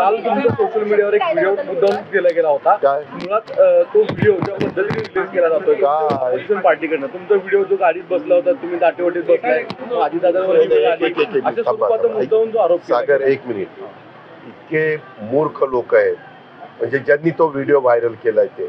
काल तुमच्या सोशल मीडियावर एक व्हिडिओ मुद्दाम केला गेला होता काय? मुळात अं, तो व्हिडिओ ज्या पद्धतीने रिलीज केला जातोय काय? ऑपोजिशन पार्टीकडनं तुमचा व्हिडिओ जो गाडीत बसला होता तुम्ही दाटेवाटीत बसलाय आधी दादावर एक- एक- एक- एक- एक- अशा थांबा, स्वरूपाचा थांबा. मुद्दाहून जो आरोप केला सागर गेला. एक मिनिट इतके मूर्ख लोक आहेत म्हणजे ज्यांनी तो व्हिडिओ व्हायरल केलाय ते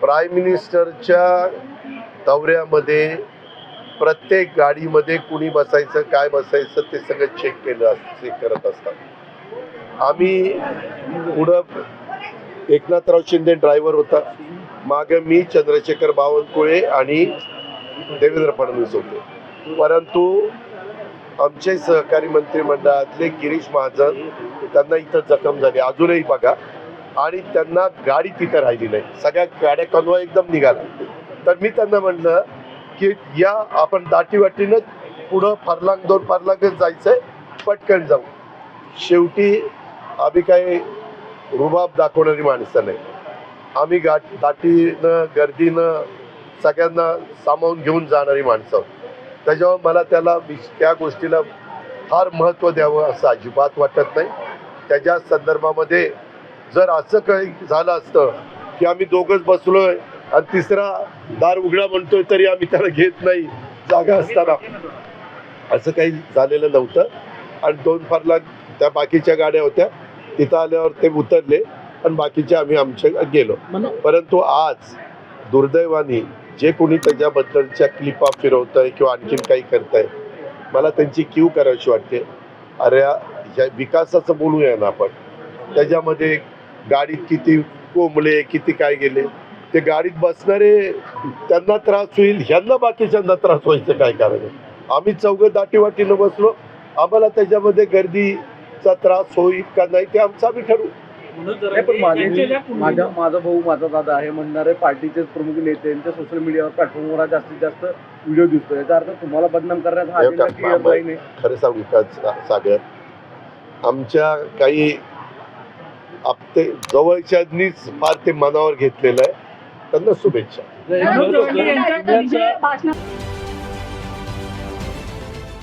प्राईम मिनिस्टरच्या दौऱ्यामध्ये प्रत्येक गाडीमध्ये कुणी बसायचं काय बसायचं ते सगळं चेक केलं चेक करत असतात आम्ही पुढं एकनाथराव शिंदे ड्रायव्हर होता. मागे मी चंद्रशेखर बावनकुळे आणि देवेंद्र फडणवीस होते. परंतु आमचे सहकारी मंत्रिमंडळातले गिरीश महाजन त्यांना इथं जखम झाली. अजूनही बघा. आणि त्यांना गाडी तिथं राहिली नाही. सगळ्या गाड्या कन्वा एकदम निघाला तर मी त्यांना म्हणलं की या आपण दाटीवाटीनं पुढं फरलांग दोन फरलांगच जायचंय. पटकन जाऊ. शेवटी आम्ही काही रुबाब दाखवणारी माणसं नाही. आम्ही गाठ दाटीनं गर्दीनं सगळ्यांना सामावून घेऊन जाणारी माणसं. आहोत. त्याच्यावर मला त्याला त्या गोष्टीला फार महत्त्व द्यावं असं अजिबात वाटत नाही. त्याच्या संदर्भामध्ये जर असं काही झालं असतं की आम्ही दोघंच बसलो आहे आणि तिसरा दार उघडा म्हणतोय तरी आम्ही त्याला घेत नाही जागा असताना. असं काही झालेलं नव्हतं. आणि दोन फारला त्या बाकीच्या गाड्या होत्या. तिथं आल्यावर ते उतरले आणि बाकीचे आम्ही आमच्या गेलो. परंतु आज दुर्दैवाने जे कोणी त्याच्याबद्दलच्या क्लिपा फिरवत आहे किंवा आणखीन काही करताय मला त्यांची क्यू करायची वाटते. अरे या विकासाचं बोलूया ना आपण. त्याच्यामध्ये गाडीत किती कोंबले किती काय गेले. ते गाडीत बसणारे त्यांना त्रास होईल ह्यांना बाकीच्यांना त्रास व्हायचं काय कारण आहे? आम्ही चौघं दाटीवाटीनं बसलो. आम्हाला त्याच्यामध्ये गर्दीचा त्रास होईल का नाही ते आमचं आम्ही ठरवू. नाही, पण माझे माझा माझा भाऊ माझा दादा आहे म्हणणारे पार्टीचे प्रमुख नेते यांच्या सोशल मीडियावर प्लॅटफॉर्मवर जास्तीत जास्त व्हिडिओ दिसतो याचा अर्थ तुम्हाला बदनाम करण्याचा हा अजेंडा क्लिअर नाही. खरं सांगू का सा- सागर? आमच्या काही आपते जवळच्यांनीच फार ते मनावर घेतलेलं आहे. त्यांना शुभेच्छा.